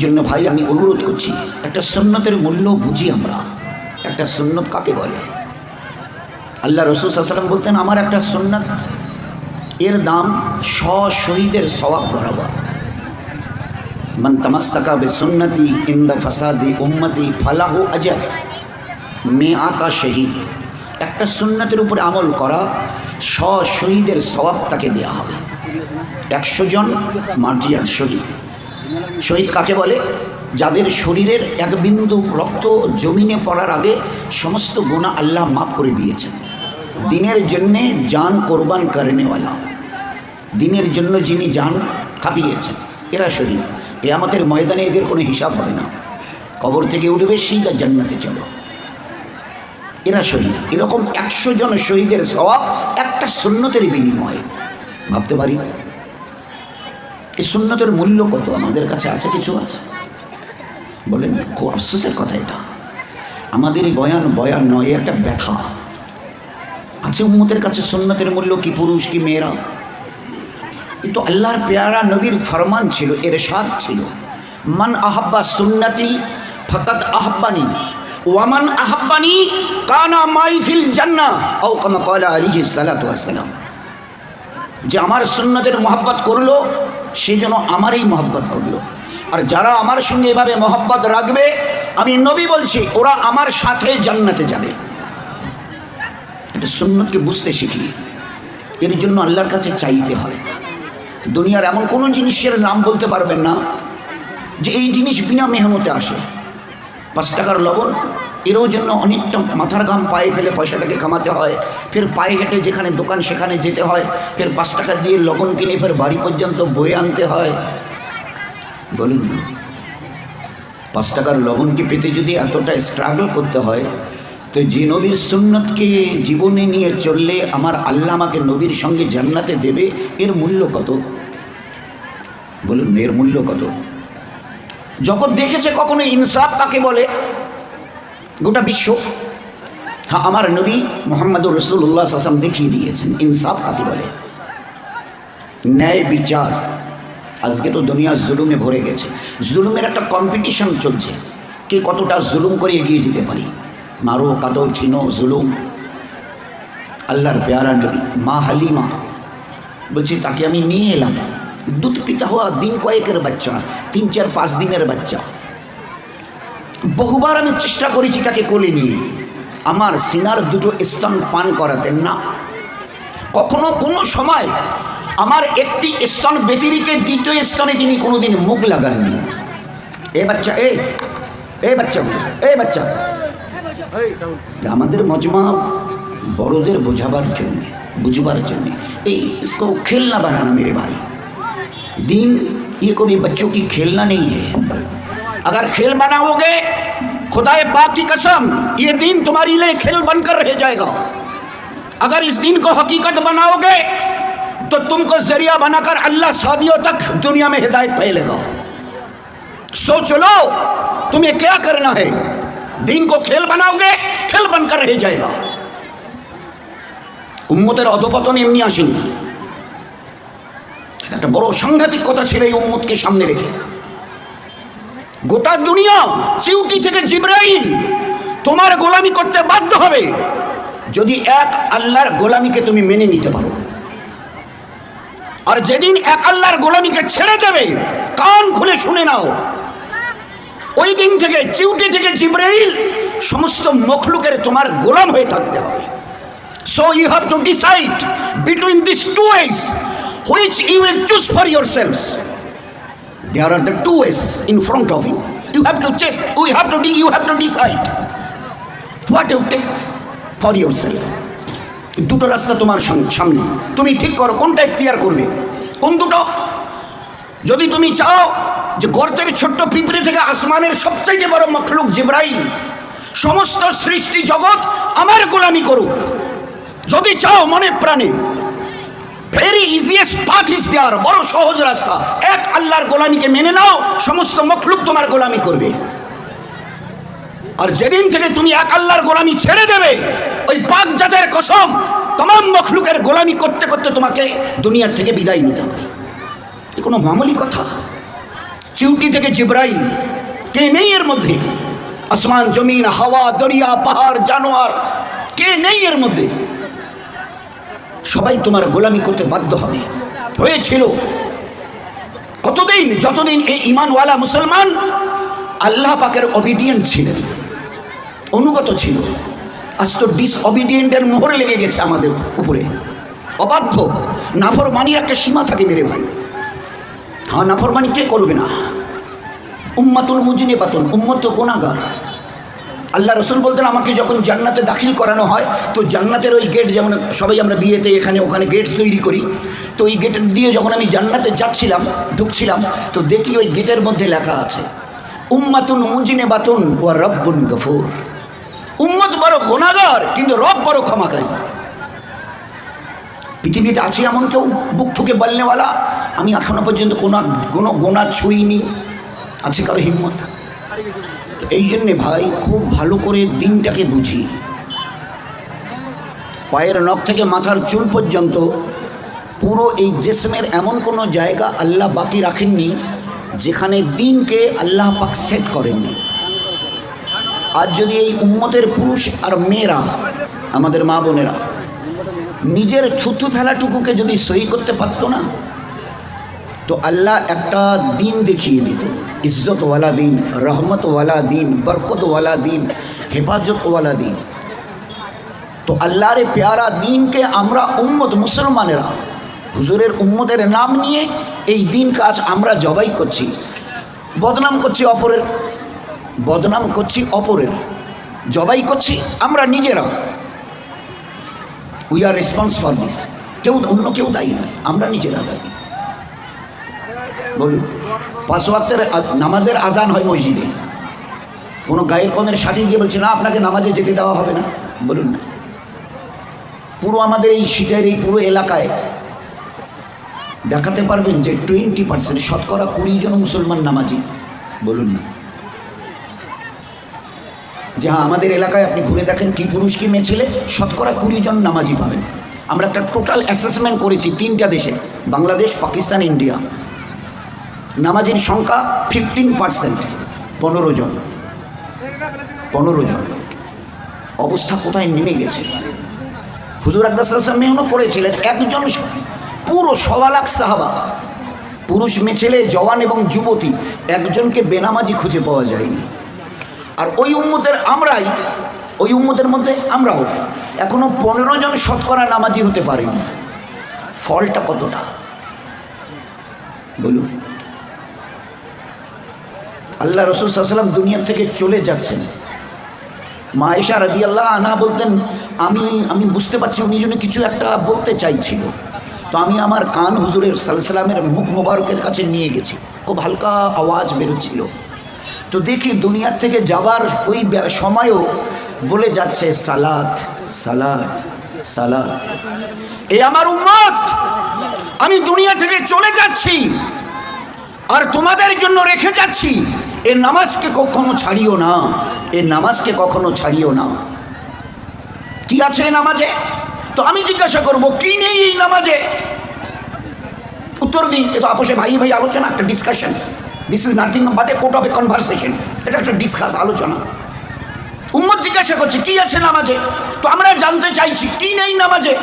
জন্য ভাই, আমি অনুরোধ করছি, একটা সুন্নতের মূল্য বুঝি আমরা। একটা সুন্নত কাকে বলে? আল্লাহ রসুল সাল্লাম বলতেন, আমার একটা সুন্নত, এর দাম শ শহীদের সওয়াব বরাবর। মান তামাস্সাকা বে সুন্নতি ইন্দা ফাসাদি উম্মতি ফালাহু আজর। মে আতা শহীদ। একটা সুন্নতের উপরে আমল করা শ শহীদের সওয়াব তাকে দেওয়া হবে। একশো জন মার্জিয়ার শহীদ। শহীদ কাকে বলে? যাদের শরীরের এক বিন্দু রক্ত জমিনে পড়ার আগে সমস্ত গুণা আল্লাহ মাফ করে দিয়েছেন। দিনের জন্যে জান কোরবান করেনেওয়ালা। দিনের জন্য যিনি যান খাপিয়েছেন, এরা শহীদ। কেয়ামতের ময়দানে এদের কোনো হিসাব হবে না। কবর থেকে উঠবে সিধা জান্নাতে চলো। এরা শহীদ। এরকম একশো জন শহীদের স্বভাব একটা সুন্নতের বিনিময়ে। ভাবতে পারি? এই সুন্নতের মূল্য কত? আমাদের কাছে আছে কিছু আছে। বলেন, খুব আফসোসের কথা এটা। আমাদের এই বয়ান বয়ান নয় একটা ব্যথা। আছে উম্মতের কাছে সুন্নতের মূল্য কি পুরুষ, কি মেয়েরা? কিন্তু আল্লাহর পেয়ারা নবীর ফরমান ছিল এর স্বাদ ছিল। মান আহাব্বা সুন্নতি ফকাত আহাব্বানি। ওয়ামান আহাব্বানি, কানা মাইফিল জান্না ও কামা কলা আলিহি সালাতু যে আমার সুন্নতের মোহাব্বত করল সে যেন আমারই মহব্বত করল। আর যারা আমার সঙ্গে এভাবে মহব্বত রাখবে, আমি নবী বলছি, ওরা আমার সাথে জান্নাতে যাবে। এটা সুন্নতকে বুঝতে শিখি। এর জন্য আল্লাহর কাছে চাইতে হয়। দুনিয়ার এমন কোনো জিনিসের নাম বলতে পারবেন না, যে এই জিনিস বিনা মেহনতে আসে। পাঁচ টাকার লবণ এরও জন্য অনেকটা মাথার ঘাম পায়ে ফেলে পয়সাটাকে কামাতে হয়। ফের পায়ে হেঁটে যেখানে দোকান, সেখানে যেতে হয়। ফের পাঁচ টাকা দিয়ে লবণ কিনে ফের বাড়ি পর্যন্ত বয়ে আনতে হয়। বলুন না, পাঁচ টাকার লবণকে পেতে যদি এতটা স্ট্রাগল করতে হয়? তো যে নবীর সুন্নতকে জীবনে নিয়ে চললে আমার আল্লাহ আমাকে নবীর সঙ্গে জান্নাতে দেবে, এর মূল্য কত? বলুন এর মূল্য কত? জগৎ দেখেছে কখনো ইনসাফ কাকে বলে? গোটা বিশ্ব হ্যাঁ আমার নবী মোহাম্মদুর রসুল্লাহ সাসাম দেখিয়ে দিয়েছেন, ইনসাফ কাকে বলে? ন্যায় বিচার। আজকে তো দুনিয়া জুলুমে ভরে গেছে। জুলুমের একটা কম্পিটিশন চলছে। কে কতটা জুলুম করে এগিয়ে যেতে পারি? মারো, কাটো চিনো জুলুম। আল্লাহর পেয়ারা নবী, মা হালিমা। বলছি, তাকে আমি নিয়ে এলাম। দুধ পিতা হওয়া দিন কয়েকের বাচ্চা, তিন চার পাঁচ দিনের বাচ্চা। বহুবার আমি চেষ্টা করেছি তাকে কোলে নিয়ে আমার সিনার দুটো স্তন পান করাতেন না কখনো কোনো সময় আমার একটি স্তন ব্যতিরিকে দ্বিতীয় স্তনে তিনি কোনোদিন মুখ লাগাননি এ বাচ্চা এ এ বাচ্চা এ বাচ্চা আমাদের মজমা বড়দের বোঝাবার জন্যে বুঝবার জন্যে এই इसको खेलना बनाना मेरे भाई दीन ये कोई बच्चों की खेलना नहीं है अगर खेल बनाओगे खुदाए पाक की कसम ये दिन तुम्हारे लिए खेल बनकर रह जाएगा अगर इस दिन को हकीकत बनाओगे तो तुमको जरिया बनाकर अल्लाह शादियों तक दुनिया में हिदायत फैलेगा सोच लो तुम्हें क्या करना है दिन को खेल बनाओगे खेल बनकर रह जाएगा উম্মতের অধপতন এমনি আসেনি এটা একটা বড় সাংঘাতিক কথা ছিল এই উম্মতকে সামনে রেখে গোটা দুনিয়া চিউটি থেকে জিব্রাইল তোমার গোলামি করতে বাধ্য হবে। যদি এক আল্লাহর গোলামিকে তুমি মেনে নিতে পারো। আর যেদিন এক আল্লাহর গোলামিকে ছেড়ে দেবে, কান খুলে শুনে নাও। ওই দিন থেকে, চিউটি থেকে জিব্রাইল সমস্ত মখলুকের তোমার গোলাম হয়ে থাকতে হবে। So you have to decide between this two ways which you will choose for your sales There are the two ways in front of you. You have to choose. We have to. You have to decide what you take for yourself. দুটো রাস্তা তোমার সাম- সামনে তুমি ঠিক করো, কোনটা এখতিয়ার করবে কোন দুটো যদি তুমি চাও যে গর্তের ছোট্ট পিঁপড়ে থেকে আসমানের সবচাইতে বড় মখলুক জিব্রাইল, সমস্ত সৃষ্টি জগৎ আমার গোলামি করুক যদি চাও মনে প্রাণে very easiest path is there বড় সহজ রাস্তা। এক আল্লাহর গোলামিকে মেনে নাও, সমস্ত মখলুক তোমার গোলামি করবে। আর যেদিন থেকে তুমি এক আল্লাহর গোলামি ছেড়ে দেবে, ওই পাক জাতের কসম তমাম মখলুকের গোলামি করতে করতে তোমাকে দুনিয়ার থেকে বিদায় নিতে হবে। এ কোনো মামুলি কথা? চিউটি থেকে জিব্রাইল, কে নেই এর মধ্যে? আসমান, জমিন, হাওয়া, দরিয়া, পাহাড়, জানোয়ার, কে নেই এর মধ্যে? সবাই তোমার গোলামি করতে বাধ্য হবে। হয়েছিল। কতদিন, যতদিন এই ইমানওয়ালা মুসলমান আল্লাহ পাকের অবিডিয়েন্ট ছিলেন, অনুগত ছিল। আজ তো ডিসঅবিডিয়েন্টের মোহর লেগে গেছে আমাদের উপরে। অবাধ্য। নাফরমানির একটা সীমা থাকে মেরে ভাই। হ্যাঁ নাফরমানি কে করবে না? উম্মাতুল মুজিনে পাতুন উম্মত গোনাগার। আল্লাহ রসুল বলতেন, আমাকে যখন জান্নাতে দাখিল করানো হয়, তো জান্নাতের ওই গেট যেমন সবাই আমরা বিয়েতে এখানে, ওখানে গেট তৈরি করি, তো ওই গেট দিয়ে যখন আমি জান্নাতে যাচ্ছিলাম, ঢুকছিলাম, তো দেখি ওই গেটের মধ্যে লেখা আছে, উম্মাতুন মুজিনে বাতুন ও রব্বুন গফুর। উম্মত বড় গোনাগার কিন্তু রব বড় ক্ষমাকারী। পৃথিবীতে আছে এমন কেউ? বুক ঠুকে বলনেওয়ালা? আমি এখনও পর্যন্ত কোনো কোনো গোনা ছুঁইনি। আছে কারও হিম্মত? এই জন্যে ভাই খুব ভালো করে দিনটাকে বুঝি। পায়ের নখ থেকে মাথার চুল পর্যন্ত পুরো এই জেসমের এমন কোনো জায়গা আল্লাহ বাকি রাখেননি, যেখানে দিনকে আল্লাহ পাক সেট করেননি। আজ যদি এই উম্মতের পুরুষ আর মেয়েরা, আমাদের মা বোনেরা, নিজের থুতু ফেলাটুকুকে যদি সই করতে পারতো না তো আল্লাহ একটা দিন দেখিয়ে দিত। ইজ্জতওয়ালা দিন, রহমতওয়ালা দিন, বরকতওয়ালা দিন, হেফাজতওয়ালা দিন। তো আল্লাহর প্যারা দিনকে আমরা উম্মত মুসলমানেরা, হুজুরের উম্মতের নাম নিয়ে এই দিন কাজ আমরা জবাই করছি। বদনাম করছি অপরের, বদনাম করছি অপরের। জবাই করছি আমরা নিজেরা। We are response for this কেউ অন্য কেউ দায়ী নয়, আমরা নিজেরা দায়ী। বলুন পাঁচ ওয়াক্তের নামাজের আজান হয় মসজিদে। কোনো গায়ের কমের সাথে গিয়ে বলছে, না, আপনাকে নামাজে যেতে দেওয়া হবে না। বলুন না। পুরো আমাদের এই শীতের এই পুরো এলাকায় দেখাতে পারবেন যে টোয়েন্টি পার্সেন্ট, শতকরা কুড়ি জন মুসলমান নামাজি। বলুন না। যে হ্যাঁ আমাদের এলাকায় আপনি ঘুরে দেখেন কি পুরুষ কি মেয়ে ছেলে, শতকরা কুড়ি জন নামাজি পাবেন। আমরা একটা টোটাল অ্যাসেসমেন্ট করেছি তিনটা দেশে, বাংলাদেশ, পাকিস্তান, ইন্ডিয়া। নামাজির সংখ্যা ফিফটিন পার্সেন্ট পনেরো জন পনেরো জন। অবস্থা কোথায় নেমে গেছে? হুজুর আকদাসাল্লাম মেহনত করেছিলেন, একজন পুরো সওয়া লাখ সাহাবা, পুরুষ মেছেলে, জওয়ান এবং যুবতী, একজনকে বেনামাজি খুঁজে পাওয়া যায়নি। আর ওই উম্মতের আমরাই, ওই উম্মতের মধ্যে আমরাও এখনও পনেরো জন শতকরা নামাজি হতে পারিনি। ফলটা কতটা? বলুন। আল্লাহ রসুল সাল্লাম দুনিয়া থেকে চলে যাচ্ছেন। মা এশা রাদি আল্লাহ আনা বলতেন, আমি আমি বুঝতে পারছি উনি যেন কিছু একটা বলতে চাইছিল। তো আমি আমার কান হুজুরের সাল্লামের মুখ মোবারকের কাছে নিয়ে গেছি। খুব হালকা আওয়াজ বেরোচ্ছিল। তো দেখি দুনিয়ার থেকে যাবার ওই সময়ও বলে যাচ্ছে, সালাত সালাত সালাত। এ আমার উম্মত, আমি দুনিয়া থেকে চলে যাচ্ছি। আর তোমাদের জন্য রেখে যাচ্ছি। এ নামাজকে কখনো ছাড়িও না, এ নামাজকে কখনো ছাড়িও না। কি আছে এ নামাজে? তো আমি জিজ্ঞাসা করব, কি নেই এই নামাজে? উত্তর দিন, এ তো আপোষে ভাই ভাই আলোচনা, একটা discussion this is nothing but a quote of a conversation এটা একটা ডিসকাস আলোচনা। উম্মত জিজ্ঞাসা করছে, কি আছে নামাজে? তো আমরা জানতে চাইছি, কি নেই নামাজে?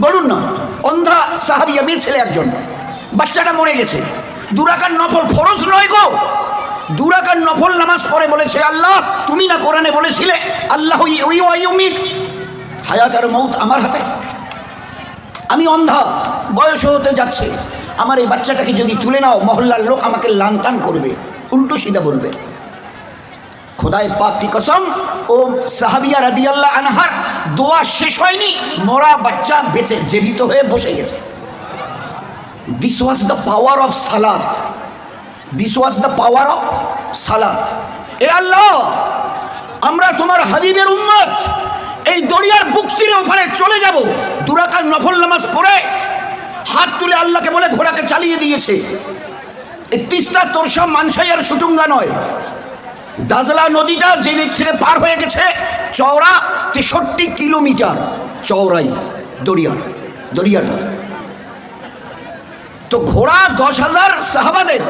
বলুন না। অন্ধা সাহাবিয়া মেয়ে ছেলে একজন। বাচ্চাটা মরে গেছে। দুরাকার নফল ফরজ নয় গো। দুরাকার নফল নামাজ পরে বলেছে, আল্লাহ, তুমি না কোরআনে বলেছিলে, আল্লাহ হায়াত আর মৌত আমার হাতে। আমি অন্ধা, বয়স হতে যাচ্ছে। আমার এই বাচ্চাটাকে যদি তুলে নাও, মহল্লার লোক আমাকে লানতান করবে, উল্টো সিধা বলবে। খোদায় কি কসম, ও সাহাবিয়া রাদিয়াল্লাহ আনহার, দোয়া শেষ হয়নি, মরা বাচ্চা বেঁচে, জীবিত হয়ে বসে গেছে। This was the power of salat this was the power of salat এ আল্লাহ, আমরা তোমার হাবিবের উম্মত। এই দরিয়ার বুক চিরে ওখানে চলে যাব। দুরাকার নফল নামাজ পড়ে হাত তুলে আল্লাহকে বলে ঘোড়াকে চালিয়ে দিয়েছে। এই তিস্তা তোরসা মানসাই আর সুটুঙ্গা নয়। দাজলা নদীটা যে দিক থেকে পার হয়ে গেছে, চওড়া তেষট্টি কিলোমিটার, চওড়াই দরিয়ার, দরিয়াটা। তো ঘোড়া দশ হাজার সাহাবাদের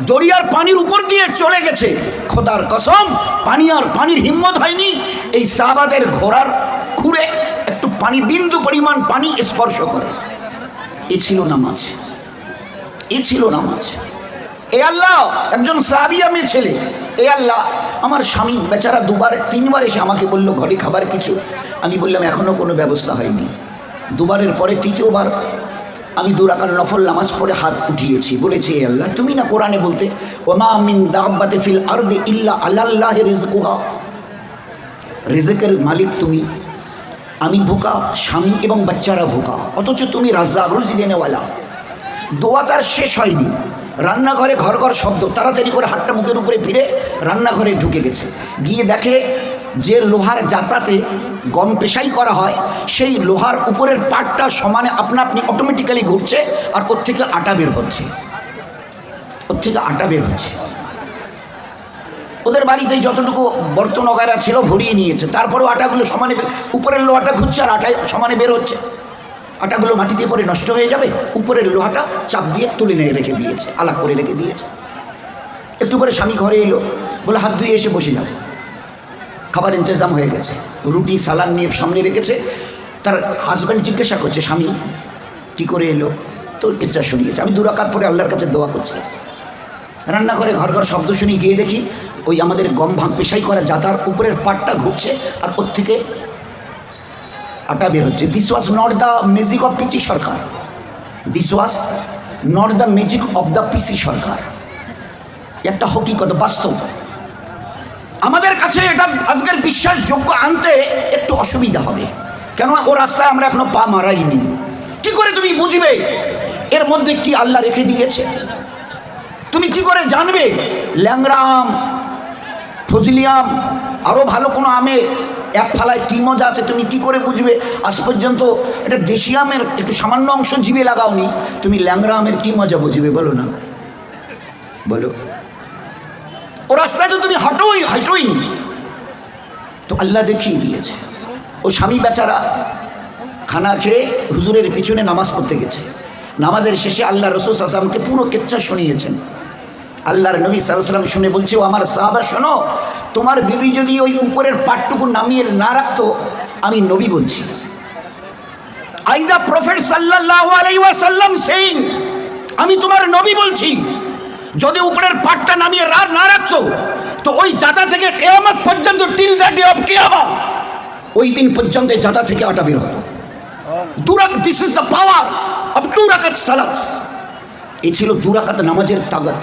দরিয়ার পানির উপর দিয়ে চলে গেছে। খোদার কসম, পানি আর পানির হিম্মত হয়নি। এই সাহাবাদের ঘোড়ার খুঁড়ে একটু পানি, বিন্দু পরিমাণ পানি স্পর্শ করে। এ ছিল নামাজ। এ ছিল নামাজ। এ আল্লাহ, একজন সাহাবিয়া মেয়ে ছেলে। এ আল্লাহ, আমার স্বামী, বেচারা দুবার, তিনবার এসে আমাকে বলল, ঘরে খাবার কিছু? আমি বললাম এখনও কোনো ব্যবস্থা হয়নি। দুবারের পরে তৃতীয়বার আমি দুরাকার নফল নামাজ পড়ে হাত উঠিয়েছি। বলেছি আল্লাহ, তুমি না কোরআনে বলতে, ওমা মিন দাব্বাতে ফিল আরদে ইল্লা আল্লাহ রিজকুহা রিজেকের মালিক তুমি। আমি ভোকা, স্বামী এবং বাচ্চারা ভোকা। অথচ তুমি রাজা রুজি দেনেওয়ালা দোয়া তার শেষ হয়নি। রান্নাঘরে ঘর ঘর শব্দ। তাড়াতাড়ি করে হাতটা মুখের উপরে ফিরে রান্নাঘরে ঢুকে গেছে। গিয়ে দেখে যে লোহার জাতাতে গম পেশাই করা হয়, সেই লোহার উপরের পাটটা সমানে আপনা আপনি অটোমেটিক্যালি ঘুরছে আর ওর থেকে আটা বের হচ্ছে। ওর থেকে আটা বের হচ্ছে। ওদের বাড়িতে যতটুকু বর্তন অগারা ছিল ভরিয়ে নিয়েছে। তারপরেও আটাগুলো সমানে উপরের লোহাটা ঘুরছে আর আটায় সমানে বের হচ্ছে। আটাগুলো মাটিতে পরে নষ্ট হয়ে যাবে, উপরের লোহাটা চাপ দিয়ে তুলে নিয়ে রেখে দিয়েছে, আলাপ করে রেখে দিয়েছে। একটু পরে স্বামী ঘরে এলো, বলে, হাত ধুয়ে এসে বসে যাবে খাবার ইন্তজাম হয়ে গেছে। রুটি সালান নিয়ে সামনে রেখেছে। তার হাজব্যান্ড জিজ্ঞাসা করছে, স্বামী, কী করে এলো? তোর কেচ্চা শুনিয়েছে। আমি দুরাকাত পরে আল্লাহর কাছে দোয়া করছি রান্নাঘরে ঘর ঘর শব্দ শুনি গিয়ে দেখি, ওই আমাদের গম ভাঙ পেশাই করা যাতার উপরের পাটটা ঘুরছে আর ওর থেকে আটা বের হচ্ছে। This was not the magic of PC Sorcar. This was not the magic of the PC Sorcar. একটা হকিকত বাস্তব। আমাদের কাছে এটা আজকের বিশ্বাসযোগ্য আনতে একটু অসুবিধা হবে। কেন ও রাস্তায় আমরা এখনও পা মারাইনি। কি করে তুমি বুঝবে? এর মধ্যে কি আল্লাহ রেখে দিয়েছে? তুমি কি করে জানবে? ল্যাংরাম ফজলিয়াম আরও ভালো কোনো আমে এক ফালায় কী মজা আছে, তুমি কি করে বুঝবে? আজ পর্যন্ত এটা দেশি আমের একটু সামান্য অংশ জিভে লাগাওনি। তুমি ল্যাংরা আমের কী মজা বুঝবে, বলো না। বলো। ও রাস্তায় তো তুমি হাঁটোই হাঁটোই নি। তো আল্লাহ দেখিয়ে দিয়েছে। ও স্বামী বেচারা খানা খেয়ে হুজুরের পিছনে নামাজ পড়তে গেছে। নামাজের শেষে আল্লাহ রসুল আসলামকে পুরো কেচ্চা শুনিয়েছেন। আল্লাহর নবী সাল্লাম শুনে বলছে, ও আমার সাহাবা, শোনো, তোমার বিবি যদি ওই উপরের পাটটুকু নামিয়ে না রাখতো, আমি নবী বলছি। আই দ্য প্রফেট সাল্লাহ আলাইসাল্লাম সেইং, আমি তোমার নবী বলছি। যদি উপরের পাটটা নামিয়ে রাত না রাখতো, তো ওই জাতা থেকে কেয়ামত পর্যন্ত টিল দ্য ডে অফ কেয়ামা ওই দিন পর্যন্ত যাতা থেকে আটা বের হতো। দুরাক this is the power of two rakat এই ছিল দুরাকাত নামাজের তাগত।